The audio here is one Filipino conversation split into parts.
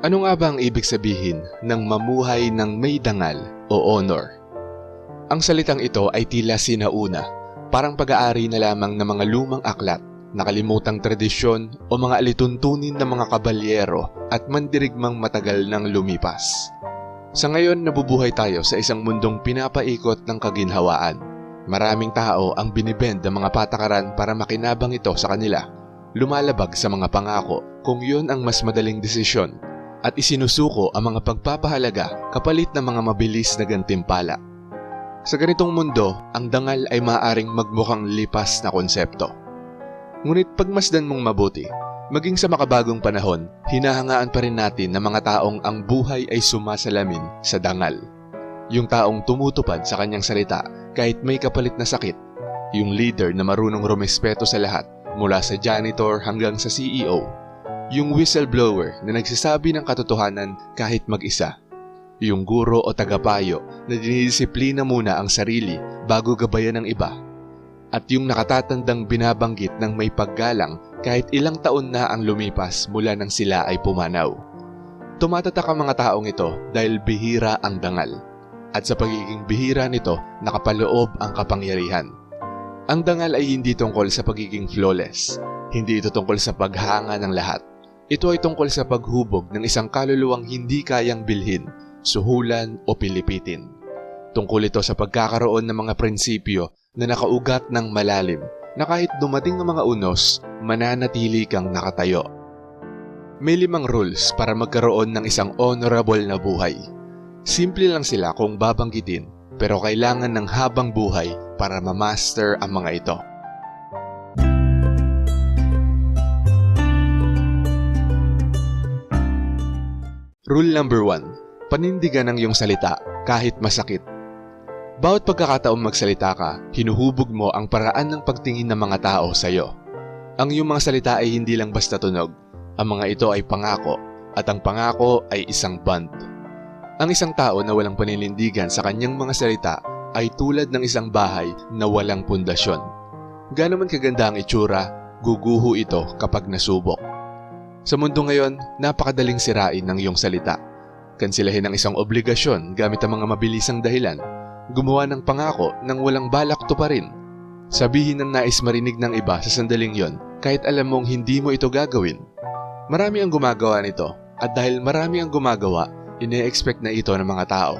Ano nga ba ang ibig sabihin ng mamuhay ng may dangal o honor? Ang salitang ito ay tila sinauna, parang pag-aari na lamang ng mga lumang aklat, nakalimutang tradisyon o mga alituntunin ng mga kabalyero at mandirigmang matagal nang lumipas. Sa ngayon, nabubuhay tayo sa isang mundong pinapaikot ng kaginhawaan. Maraming tao ang binibend ng mga patakaran para makinabang ito sa kanila. Lumalabag sa mga pangako kung yun ang mas madaling desisyon at isinusuko ang mga pagpapahalaga kapalit ng mga mabilis na gantimpala. Sa ganitong mundo, ang dangal ay maaaring magmukhang lipas na konsepto. Ngunit pagmasdan mong mabuti, maging sa makabagong panahon, hinahangaan pa rin natin ng mga taong ang buhay ay sumasalamin sa dangal. Yung taong tumutupad sa kanyang salita kahit may kapalit na sakit. Yung leader na marunong rumespeto sa lahat mula sa janitor hanggang sa CEO. Yung whistleblower na nagsasabi ng katotohanan kahit mag-isa. Yung guro o tagapayo na dinidisiplina muna ang sarili bago gabayan ng iba. At yung nakatatandang binabanggit ng may paggalang kahit ilang taon na ang lumipas mula nang sila ay pumanaw. Tumatatak ang mga taong ito dahil bihira ang dangal. At sa pagiging bihira nito, nakapaloob ang kapangyarihan. Ang dangal ay hindi tungkol sa pagiging flawless. Hindi ito tungkol sa paghanga ng lahat. Ito ay tungkol sa paghubog ng isang kaluluwang hindi kayang bilhin, suhulan o pilipitin. Tungkol ito sa pagkakaroon ng mga prinsipyo na nakaugat ng malalim na kahit dumating ang mga unos, mananatili kang nakatayo. May limang rules para magkaroon ng isang honorable na buhay. Simple lang sila kung babanggitin pero kailangan ng habang buhay para ma-master ang mga ito. Rule number 1. Panindigan ang iyong salita kahit masakit. Bawat pagkakataong magsalita ka, hinuhubog mo ang paraan ng pagtingin ng mga tao sa iyo. Ang iyong mga salita ay hindi lang basta tunog. Ang mga ito ay pangako at ang pangako ay isang bond. Ang isang tao na walang paninindigan sa kanyang mga salita ay tulad ng isang bahay na walang pundasyon. Gaano man kaganda ang itsura, guguho ito kapag nasubok. Sa mundo ngayon, napakadaling sirain ng iyong salita. Kansilahin ang isang obligasyon gamit ang mga mabilisang dahilan. Gumawa ng pangako nang walang balak to pa rin. Sabihin ng nais marinig ng iba sa sandaling yon kahit alam mong hindi mo ito gagawin. Marami ang gumagawa nito at dahil marami ang gumagawa, ine-expect na ito ng mga tao.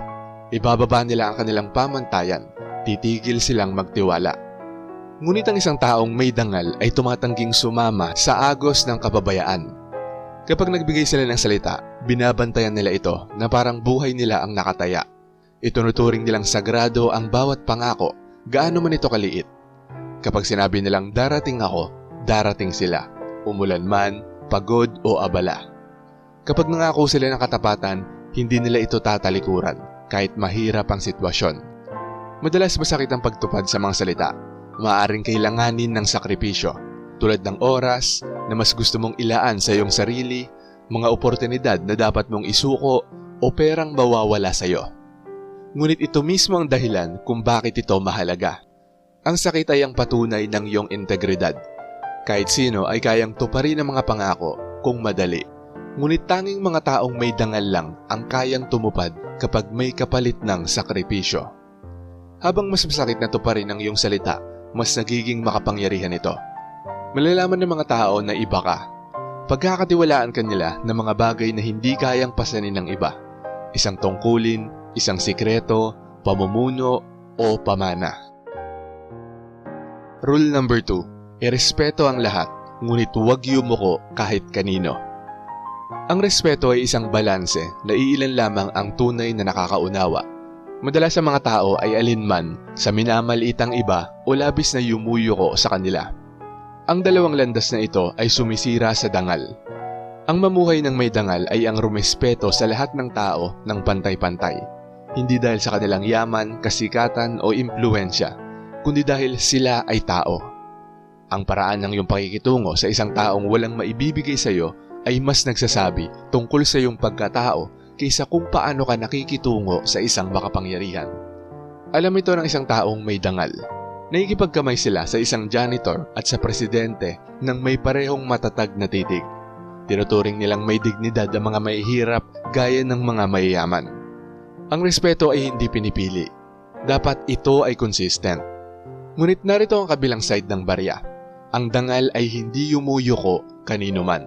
Ibababa nila ang kanilang pamantayan, titigil silang magtiwala. Ngunit ang isang taong may dangal ay tumatangging sumama sa agos ng kababayaan. Kapag nagbigay sila ng salita, binabantayan nila ito na parang buhay nila ang nakataya. Itunuturing nilang sagrado ang bawat pangako, gaano man ito kaliit. Kapag sinabi nilang darating ako, darating sila, umulan man, pagod o abala. Kapag nangako sila ng katapatan, hindi nila ito tatalikuran kahit mahirap ang sitwasyon. Madalas masakit ang pagtupad sa mga salita. Maaring kailanganin ng sakripisyo tulad ng oras na mas gusto mong ilaan sa iyong sarili, mga oportunidad na dapat mong isuko o perang mawawala sa iyo. Ngunit ito mismo ang dahilan kung bakit ito mahalaga. Ang sakit ay ang patunay ng iyong integridad. Kahit sino ay kayang tuparin ang mga pangako kung madali. Ngunit tanging mga taong may dangal lang ang kayang tumupad kapag may kapalit ng sakripisyo. Habang mas masakit na tuparin ang iyong salita, mas nagiging makapangyarihan ito. Malalaman ng mga tao na iba ka. Pagkakatiwalaan ka nila ng mga bagay na hindi kayang pasanin ng iba. Isang tungkulin, isang sikreto, pamumuno, o pamana. Rule number 2. Irespeto ang lahat, ngunit huwag yumuko kahit kanino. Ang respeto ay isang balanse na iilan lamang ang tunay na nakakaunawa. Madalas sa mga tao ay alinman sa minamaliitang iba o labis na yumuyuko sa kanila. Ang dalawang landas na ito ay sumisira sa dangal. Ang mamuhay ng may dangal ay ang rumespeto sa lahat ng tao ng pantay-pantay. Hindi dahil sa kanilang yaman, kasikatan o impluensya, kundi dahil sila ay tao. Ang paraan ng iyong pakikitungo sa isang taong walang maibibigay sa iyo ay mas nagsasabi tungkol sa iyong pagkatao kaysa kung paano ka nakikitungo sa isang makapangyarihan. Alam ito ng isang taong may dangal Naikipagkamay sila sa isang janitor at sa presidente nang may parehong matatag na titig. Tinuturing nilang may dignidad ang mga mahihirap gaya ng mga mayayaman. Ang respeto ay hindi pinipili. Dapat ito ay consistent. Ngunit narito ang kabilang side ng barya. Ang dangal ay hindi yumuyuko kanino man.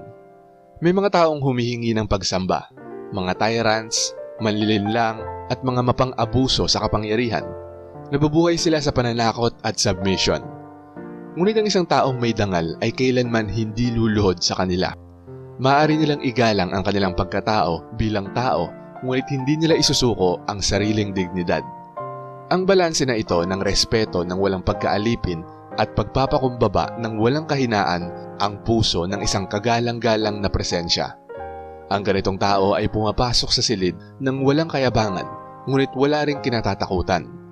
May mga taong humihingi ng pagsamba, mga tyrants, manlilinlang at mga mapang-abuso sa kapangyarihan. Nabubuhay sila sa pananakot at submission. Ngunit ang isang taong may dangal ay kailanman hindi luluhod sa kanila. Maaari nilang igalang ang kanilang pagkatao bilang tao ngunit hindi nila isusuko ang sariling dignidad. Ang balanse na ito ng respeto ng walang pagkaalipin at pagpapakumbaba ng walang kahinaan ang puso ng isang kagalang-galang na presensya. Ang ganitong tao ay pumapasok sa silid ng walang kayabangan ngunit wala ring kinatatakutan.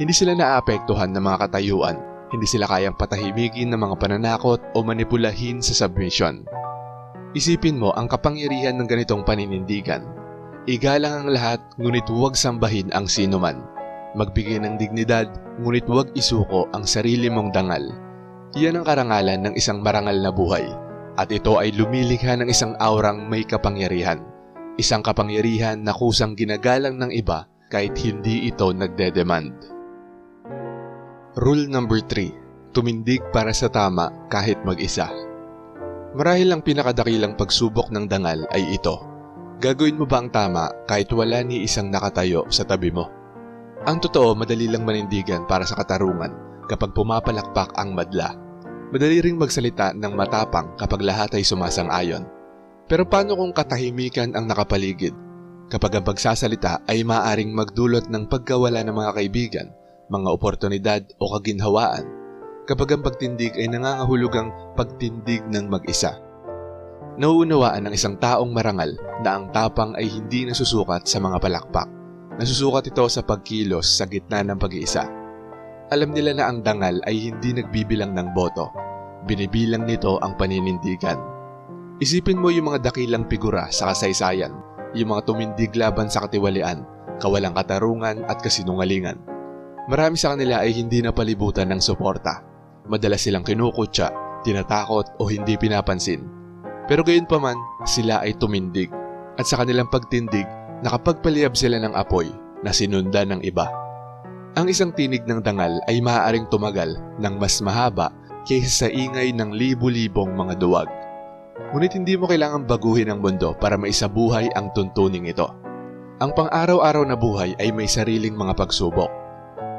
Hindi sila naapektuhan ng mga katayuan, hindi sila kayang patahimigin ng mga pananakot o manipulahin sa submission. Isipin mo ang kapangyarihan ng ganitong paninindigan. Igalang ang lahat ngunit huwag sambahin ang sinuman. Magbigay ng dignidad ngunit huwag isuko ang sarili mong dangal. Iyan ang karangalan ng isang marangal na buhay. At ito ay lumilikha ng isang aurang may kapangyarihan. Isang kapangyarihan na kusang ginagalang ng iba kahit hindi ito nagdedemand. Rule number 3. Tumindig para sa tama kahit mag-isa. Marahil ang pinakadakilang pagsubok ng dangal ay ito. Gagawin mo ba ang tama kahit wala ni isang nakatayo sa tabi mo? Ang totoo, madali lang manindigan para sa katarungan kapag pumapalakpak ang madla. Madali ring magsalita ng matapang kapag lahat ay sumasang-ayon. Pero paano kung katahimikan ang nakapaligid? Kapag ang pagsasalita ay maaring magdulot ng pagkawala ng mga kaibigan, mga oportunidad o kaginhawaan, kapag ang pagtindig ay nangangahulugang pagtindig ng mag-isa. Nauunawaan ng isang taong marangal na ang tapang ay hindi nasusukat sa mga palakpak. Nasusukat ito sa pagkilos sa gitna ng pag-iisa. Alam nila na ang dangal ay hindi nagbibilang ng boto. Binibilang nito ang paninindigan. Isipin mo yung mga dakilang figura sa kasaysayan, yung mga tumindig laban sa katiwalian, kawalang katarungan at kasinungalingan. Marami sa kanila ay hindi napalibutan ng suporta. Madalas silang kinukutya, tinatakot o hindi pinapansin. Pero gayon pa man, sila ay tumindig. At sa kanilang pagtindig, nakapagpaliyab sila ng apoy na sinundan ng iba. Ang isang tinig ng dangal ay maaaring tumagal ng mas mahaba kaysa sa ingay ng libu-libong mga duwag. Ngunit hindi mo kailangang baguhin ang mundo para maisabuhay ang tuntuning ito. Ang pang-araw-araw na buhay ay may sariling mga pagsubok.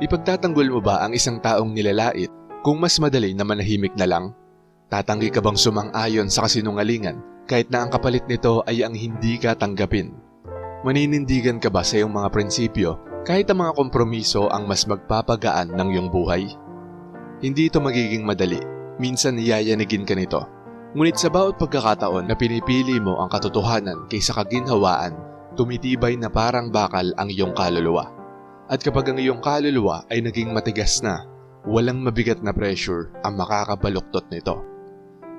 Ipagtatanggol mo ba ang isang taong nilalait kung mas madali na manahimik na lang? Tatanggi ka bang sumang-ayon sa kasinungalingan kahit na ang kapalit nito ay ang hindi ka tanggapin? Maninindigan ka ba sa iyong mga prinsipyo kahit ang mga kompromiso ang mas magpapagaan ng iyong buhay? Hindi ito magiging madali. Minsan yayanigin ka nito. Ngunit sa bawat pagkakataon na pinipili mo ang katotohanan kaysa kaginhawaan, tumitibay na parang bakal ang iyong kaluluwa. At kapag ang iyong kaluluwa ay naging matigas na, walang mabigat na pressure ang makakabaluktot nito.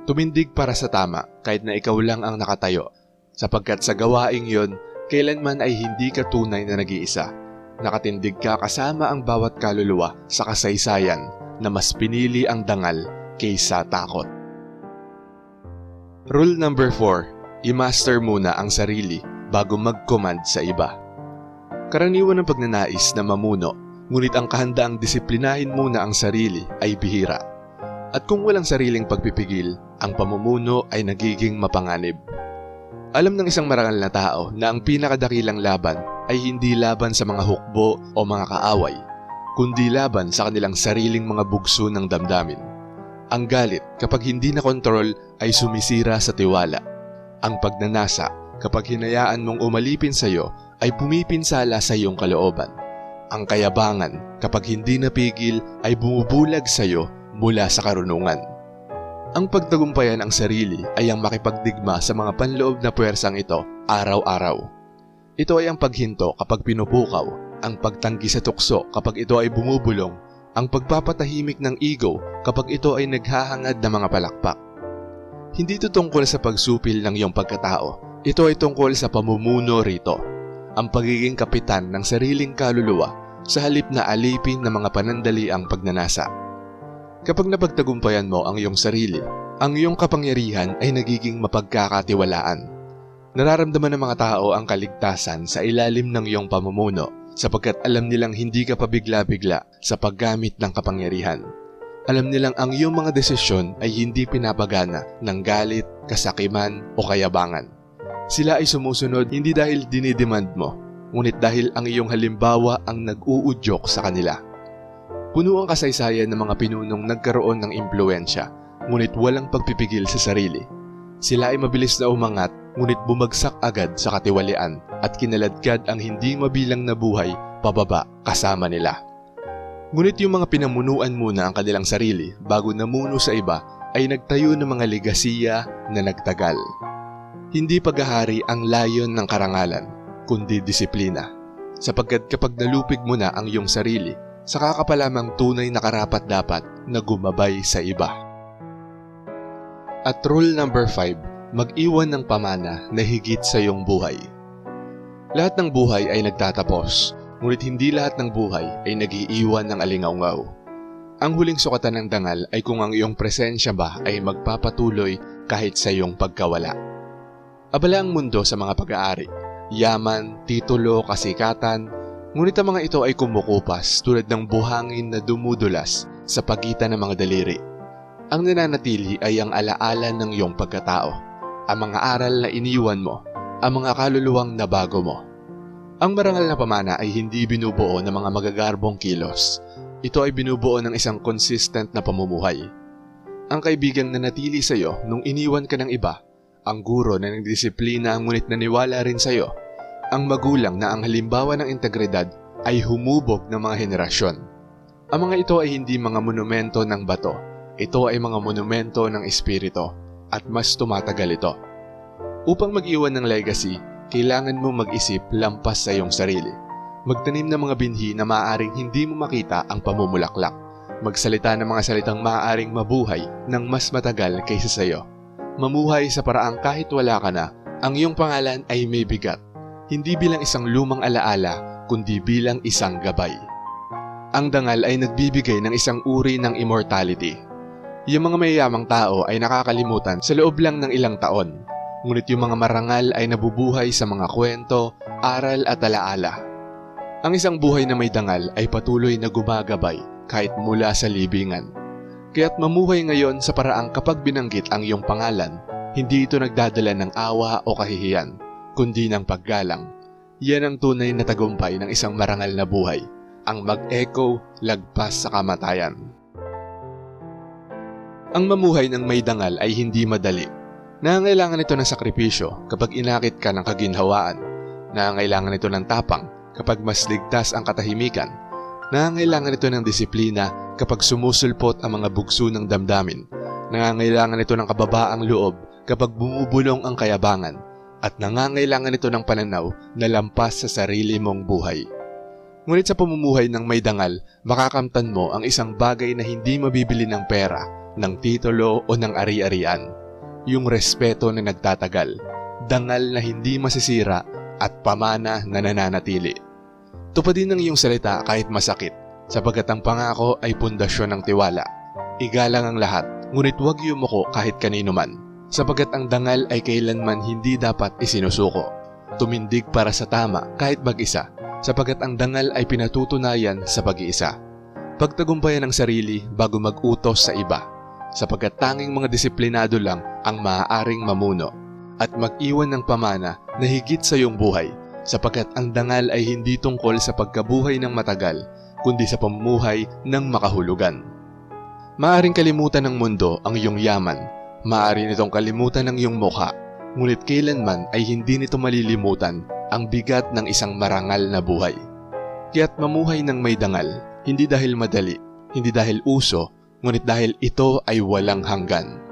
Tumindig para sa tama kahit na ikaw lang ang nakatayo, sapagkat sa gawaing yon, kailanman ay hindi ka tunay na nag-iisa. Nakatindig ka kasama ang bawat kaluluwa sa kasaysayan na mas pinili ang dangal kaysa takot. Rule number 4. I-master muna ang sarili bago mag-command sa iba. Karaniwan ng pagnanais na mamuno, ngunit ang kahandaang disiplinahin muna ang sarili ay bihira. At kung walang sariling pagpipigil, ang pamumuno ay nagiging mapanganib. Alam ng isang marangal na tao na ang pinakadakilang laban ay hindi laban sa mga hukbo o mga kaaway, kundi laban sa kanilang sariling mga bugso ng damdamin. Ang galit kapag hindi na kontrol ay sumisira sa tiwala. Ang pagnanasa kapag hinayaan mong umalipin sa iyo ay pumipinsala sa iyong kalooban. Ang kayabangan kapag hindi napigil ay bumubulag sa iyo mula sa karunungan. Ang pagtagumpayan ang sarili ay ang makipagdigma sa mga panloob na puwersang ito araw-araw. Ito ay ang paghinto kapag pinupukaw, ang pagtanggi sa tukso kapag ito ay bumubulong, ang pagpapatahimik ng ego kapag ito ay naghahangad ng mga palakpak. Hindi ito tungkol sa pagsupil ng iyong pagkatao, ito ay tungkol sa pamumuno rito, ang pagiging kapitan ng sariling kaluluwa sa halip na alipin ng mga panandali ang pagnanasa. Kapag napagtagumpayan mo ang iyong sarili, ang iyong kapangyarihan ay nagiging mapagkakatiwalaan. Nararamdaman ng mga tao ang kaligtasan sa ilalim ng iyong pamumuno sapagkat alam nilang hindi ka pabigla-bigla sa paggamit ng kapangyarihan. Alam nilang ang iyong mga desisyon ay hindi pinapagana ng galit, kasakiman o kayabangan. Sila ay sumusunod hindi dahil dinidemand mo, ngunit dahil ang iyong halimbawa ang nag-uudyok sa kanila. Puno ang kasaysayan ng mga pinunong nagkaroon ng impluensya, ngunit walang pagpipigil sa sarili. Sila ay mabilis na umangat, ngunit bumagsak agad sa katiwalian at kinaladkad ang hindi mabilang na buhay pababa kasama nila. Ngunit yung mga pinamunuan muna ang kanilang sarili bago namuno sa iba ay nagtayo ng mga legasiya na nagtagal. Hindi paghahari ang layon ng karangalan, kundi disiplina. Sapagkat kapag nalupig mo na ang iyong sarili, saka ka pa lamang tunay na karapat dapat na gumabay sa iba. At rule number 5, mag-iwan ng pamana na higit sa iyong buhay. Lahat ng buhay ay nagtatapos, ngunit hindi lahat ng buhay ay nagiiwan ng alingaungaw. Ang huling sukatan ng dangal ay kung ang iyong presensya ba ay magpapatuloy kahit sa iyong pagkawala. Abala ang mundo sa mga pag-aari, yaman, titulo, kasikatan, ngunit ang mga ito ay kumukupas tulad ng buhangin na dumudulas sa pagitan ng mga daliri. Ang nananatili ay ang alaala ng iyong pagkatao, ang mga aral na iniwan mo, ang mga kaluluwang nabago mo. Ang marangal na pamana ay hindi binubuo ng mga magagarbong kilos. Ito ay binubuo ng isang consistent na pamumuhay. Ang kaibigang nanatili sa iyo nung iniwan ka ng iba, ang guro na nagdisiplina ngunit naniwala rin sa iyo, ang magulang na ang halimbawa ng integridad ay humubog ng mga henerasyon. Ang mga ito ay hindi mga monumento ng bato, ito ay mga monumento ng espirito at mas tumatagal ito. Upang mag-iwan ng legacy, kailangan mo mag-isip lampas sa iyong sarili. Magtanim ng mga binhi na maaaring hindi mo makita ang pamumulaklak. Magsalita ng mga salitang maaaring mabuhay ng mas matagal kaysa sa iyo. Mamuhay sa paraang kahit wala ka na, ang iyong pangalan ay may bigat. Hindi bilang isang lumang alaala, kundi bilang isang gabay. Ang dangal ay nagbibigay ng isang uri ng immortality. Yung mga mayayamang tao ay nakakalimutan sa loob lang ng ilang taon. Ngunit yung mga marangal ay nabubuhay sa mga kwento, aral at alaala. Ang isang buhay na may dangal ay patuloy na gumagabay kahit mula sa libingan. Kaya't mamuhay ngayon sa paraang kapag binanggit ang iyong pangalan, hindi ito nagdadala ng awa o kahihiyan, kundi ng paggalang. Yan ang tunay na tagumpay ng isang marangal na buhay, ang mag-echo lagpas sa kamatayan. Ang mamuhay ng may dangal ay hindi madali. Nangangailangan ito ng sakripisyo kapag inakit ka ng kaginhawaan. Nangangailangan ito ng tapang kapag mas ligtas ang katahimikan. Nangangailangan ito ng disiplina kapag sumusulpot ang mga bugso ng damdamin. Nangangailangan ito ng kababaang loob kapag bumubulong ang kayabangan. At nangangailangan ito ng pananaw na lampas sa sarili mong buhay. Ngunit sa pamumuhay ng may dangal, makakamtan mo ang isang bagay na hindi mabibili ng pera, ng titulo o ng ari-arian. Yung respeto na nagtatagal, dangal na hindi masisira at pamana na nananatili. Tupadin ang iyong salita kahit masakit, sapagat ang pangako ay pundasyon ng tiwala. Igalang ang lahat, ngunit huwag yumuko kahit kanino man, sapagat ang dangal ay kailanman hindi dapat isinusuko. Tumindig para sa tama kahit mag-isa, sapagat ang dangal ay pinatutunayan sa pag-iisa. Pagtagumpayan ang sarili bago mag-utos sa iba, sapagat tanging mga disiplinado lang ang maaaring mamuno at mag-iwan ng pamana na higit sa iyong buhay sapagkat ang dangal ay hindi tungkol sa pagkabuhay ng matagal kundi sa pamumuhay ng makahulugan. Maaring kalimutan ng mundo ang iyong yaman, maaari nitong kalimutan ang iyong mukha, ngunit kailanman ay hindi nito malilimutan ang bigat ng isang marangal na buhay. Kaya't mamuhay ng may dangal, hindi dahil madali, hindi dahil uso, ngunit dahil ito ay walang hanggan.